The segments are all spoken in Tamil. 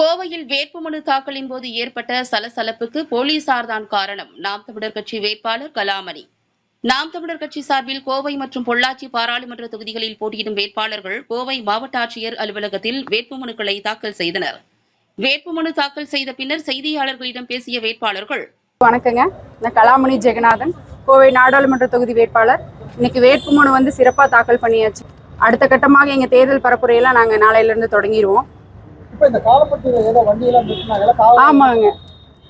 கோவையில் வேட்புமனு தாக்கலின் போது ஏற்பட்ட சலசலப்புக்கு போலீசார் தான் காரணம். நாம் தமிழர் கட்சி வேட்பாளர் கலாமணி. நாம் தமிழர் கட்சி சார்பில் கோவை மற்றும் பொள்ளாச்சி பாராளுமன்ற தொகுதிகளில் போட்டியிடும் வேட்பாளர்கள் கோவை மாவட்ட ஆட்சியர் அலுவலகத்தில் வேட்புமனுக்களை தாக்கல் செய்தனர். வேட்புமனு தாக்கல் செய்த பின்னர் செய்தியாளர்களிடம் பேசிய வேட்பாளர்கள் வணக்கங்க. நான் கலாமணி ஜெகநாதன் கோவை நாடாளுமன்ற தொகுதி வேட்பாளர். இன்னைக்கு வேட்புமனு வந்து சிறப்பாக தாக்கல் பண்ணியாச்சு. அடுத்த கட்டமாக எங்கள் தேர்தல் பரப்புரையெல்லாம் நாங்கள் நாளையிலேருந்து தொடங்கிடுவோம் ஆமாங்க.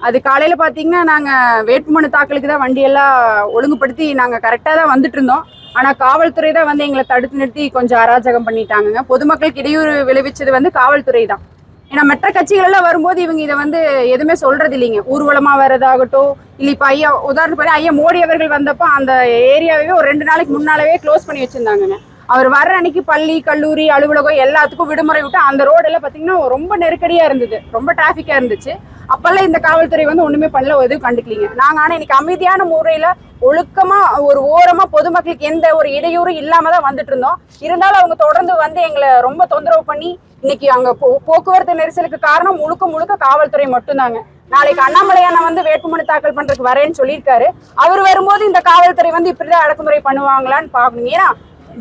அது காலையில் பார்த்தீங்கன்னா நாங்கள் வேட்புமனு தாக்கலுக்கு தான் வண்டியெல்லாம் ஒழுங்குபடுத்தி நாங்கள் கரெக்டாக தான் வந்துட்டு இருந்தோம் ஆனால் காவல்துறை தான் வந்து எங்களை தடுத்து நிறுத்தி கொஞ்சம் அராஜகம் பண்ணிட்டாங்கங்க. பொதுமக்களுக்கு இடையூறு விளைவிச்சது வந்து காவல்துறை தான். ஏன்னா மற்ற கட்சிகள் எல்லாம் வரும்போது இவங்க இதை வந்து எதுவுமே சொல்றது இல்லைங்க ஊர்வலமா வர்றதாகட்டும் இல்லை இப்போ ஐயா உதாரணம் பாருங்க, ஐயா மோடி அவர்கள் வந்தப்போ அந்த ஏரியாவே ஒரு ரெண்டு நாளைக்கு முன்னாலவே க்ளோஸ் பண்ணி வச்சிருந்தாங்கங்க. அவர் வர்ற அன்னைக்கு பள்ளி கல்லூரி அலுவலகம் எல்லாத்துக்கும் விடுமுறை விட்டு அந்த ரோடெல்லாம் பார்த்தீங்கன்னா ரொம்ப நெருக்கடியாக இருந்தது. ரொம்ப டிராஃபிக்காக இருந்துச்சு. அப்பெல்லாம் இந்த காவல்துறை வந்து ஒன்றுமே பண்ணல எதுவும் கண்டுக்கலீங்க. நாங்கள் ஆனால் இன்னைக்கு அமைதியான முறையில் ஒழுக்கமாக ஒரு ஓரமாக பொதுமக்களுக்கு எந்த ஒரு இடையூறும் இல்லாமல் தான் வந்துட்டு இருந்தோம். இருந்தாலும் அவங்க தொடர்ந்து வந்து எங்களை ரொம்ப தொந்தரவு பண்ணி இன்னைக்கு அங்கே போ- போக்குவரத்து நெரிசலுக்கு காரணம் முழுக்க முழுக்க காவல்துறை மட்டும்தாங்க. நாளைக்கு அண்ணாமலையான வந்து வேட்புமனு தாக்கல் பண்றதுக்கு வரேன்னு சொல்லியிருக்காரு. அவர் வரும்போது இந்த காவல்துறை வந்து இப்படிதான் அடக்குமுறை பண்ணுவாங்களான்னு பாக்கணும். ஏன்னா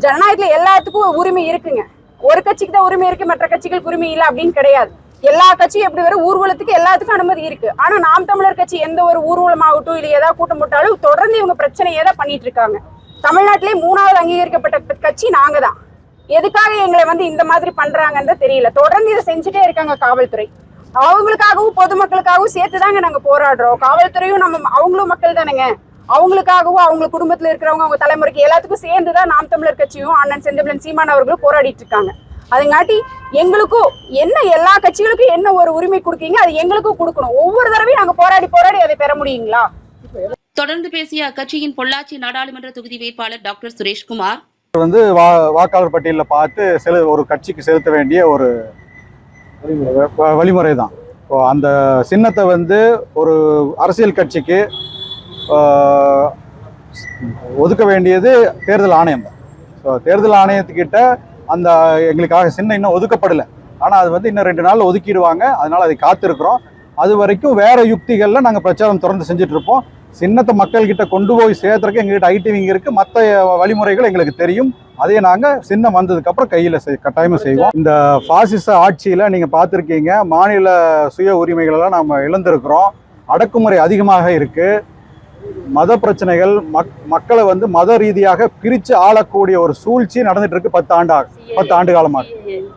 ஜனநாயகத்துல எல்லாத்துக்கும் உரிமை இருக்குங்க. ஒரு கட்சிக்கு தான் உரிமை இருக்கு மற்ற கட்சிகளுக்கு உரிமை இல்லை அப்படின்னு கிடையாது. எல்லா கட்சியும் எப்படி வரும்? ஊர்வலத்துக்கு எல்லாத்துக்கும் அனுமதி இருக்கு. ஆனா நாம் தமிழர் கட்சி எந்த ஒரு ஊர்வலம் ஆகட்டும் இல்லை ஏதாவது கூட்டம் போட்டாலும் தொடர்ந்து இவங்க பிரச்சனையே தான் பண்ணிட்டு இருக்காங்க. தமிழ்நாட்டிலே மூணாவது அங்கீகரிக்கப்பட்ட கட்சி நாங்க தான். எதுக்காக எங்களை வந்து இந்த மாதிரி பண்றாங்கன்றது தெரியல. தொடர்ந்து இதை செஞ்சுட்டே இருக்காங்க காவல்துறை. அவங்களுக்காகவும் பொதுமக்களுக்காகவும் சேர்த்து தாங்க நாங்க போராடுறோம். காவல்துறையும் நம்ம அவங்களும் மக்கள் தானேங்க. அவங்களுக்காகவும் அவங்க குடும்பத்துல இருக்கிறவங்க அவங்க தலைமுறைக்கு எல்லாத்துக்கும் சேர்ந்து தான் நாம் தமிழர் கட்சியும் அண்ணன் செந்தமிழன் சீமான் அவர்களும் போராடிட்டு இருக்காங்க. அதுங்காட்டி எங்களுக்கும் என்ன எல்லா கட்சிகளுக்கும் என்ன ஒரு உரிமை கொடுக்கீங்க அது எங்களுக்கும் கொடுக்கணும். ஒவ்வொரு தடவையும் நாங்க போராடி போராடி அதை பெற முடியுங்களா? தொடர்ந்து பேசிய அக்கட்சியின் பொள்ளாச்சி நாடாளுமன்ற தொகுதி வேட்பாளர் டாக்டர் சுரேஷ்குமார். வந்து வா வாக்காளர் பட்டியலில் பார்த்து செலு ஒரு கட்சிக்கு செலுத்த வேண்டிய ஒரு வ- வழிமுறை தான் இப்போ அந்த சின்னத்தை வந்து ஒரு அரசியல் கட்சிக்கு ஒதுக்க வேண்டியது தேர்தல் ஆணையம். தான் ஸோ தேர்தல் ஆணையத்துக்கிட்ட அந்த எங்களுக்காக சின்னம் இன்னும் ஒதுக்கப்படலை. ஆனால் அது வந்து இன்னும் ரெண்டு நாள் ஒதுக்கிடுவாங்க. அதனால் அதை காத்திருக்கிறோம். அது வரைக்கும் வேறு யுக்திகளில் நாங்கள் பிரச்சாரம் தொடர்ந்து செஞ்சிட்ருப்போம் சின்னத்தை மக்கள்கிட்ட கொண்டு போய் சேர்த்துறக்கு எங்ககிட்ட ஐடிவிங் இருக்குது மற்ற வழிமுறைகள் எங்களுக்கு தெரியும். அதே நாங்கள் சின்னம் வந்ததுக்கப்புறம் கையில் செய் கட்டாயமாக செய்வோம். இந்த ஃபாசிச ஆட்சியில் நீங்கள் பார்த்துருக்கீங்க மாநில சுய உரிமைகளெல்லாம் நம்ம இழந்திருக்கிறோம். அடக்குமுறை அதிகமாக இருக்குது மத பிரச்சனைகள் மக் மக்களை வந்து மத ரீதியாக பிரித்து ஆளக்கூடிய ஒரு சூழ்ச்சி நடந்துட்டு இருக்கு பத்து ஆண்டா பத்து ஆண்டு காலமாக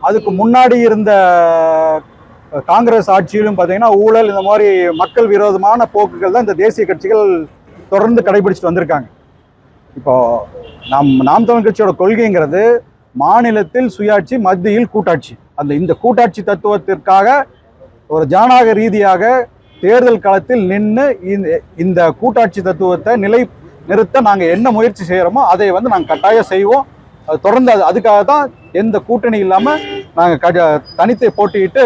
அதுக்கு முன்னாடி இருந்த காங்கிரஸ் ஆட்சியிலும் பார்த்தீங்கன்னா ஊழல் இந்த மாதிரி மக்கள் விரோதமான போக்குகள் தான் இந்த தேசிய கட்சிகள் தொடர்ந்து கடைபிடிச்சிட்டு வந்திருக்காங்க. இப்போ நாம் நாம் தமிழ் கட்சியோட கொள்கைங்கிறது மாநிலத்தில் சுயாட்சி மத்தியில் கூட்டாட்சி. அந்த இந்த கூட்டாட்சி தத்துவத்திற்காக ஒரு ஜனநாயக ரீதியாக தேர்தல் காலத்தில் நின்று இந்த இந்த கூட்டாட்சி தத்துவத்தை நிலை நிறுத்த நாங்கள் என்ன முயற்சி செய்கிறோமோ அதை வந்து நாங்கள் கட்டாயம் செய்வோம். அது தொடர்ந்து அது அதுக்காக தான் எந்த கூட்டணி இல்லாமல் நாங்கள் க தனித்து போட்டியிட்டு